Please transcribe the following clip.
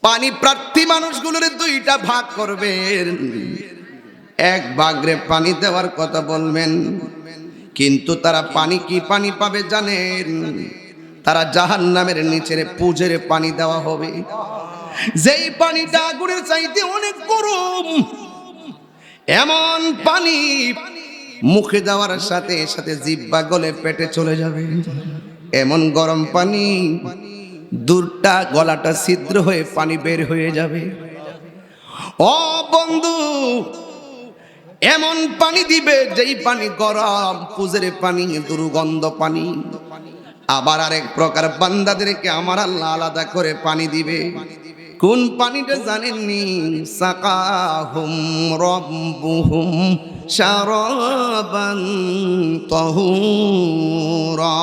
পানি প্রার্থী মানুষগুলোর দুইটা ভাগ করবেন। এক ভাগরে পানি দেওয়ার কথা বলবেন। কিন্তু তারা পানি কি পানি পাবে জানেন? তারা জাহান নামের নিচের পুজের পানি দেওয়া হবে। যেই পানিটা আগুনের চাইতে অনেক গরম, এমন পানি মুখে দেওয়ার সাথে সাথে জিব্বা গলে পেটে চলে যাবে। এমন গরম পানি, দূরটা গলাটা ছিদ্র হয়ে পানি বের হয়ে যাবে। ও বন্ধু, এমন পানি দিবে যেই পানি গরম, পুজের পানি, দুর্গন্ধ পানি। আবার আরেক প্রকার বান্দাদেরকে আমার আল্লাহ আলাদা করে পানি দিবে। কোন পানিটা জানেননি? সাকাহুম রব্বুহুম শারাবান তাহুরা।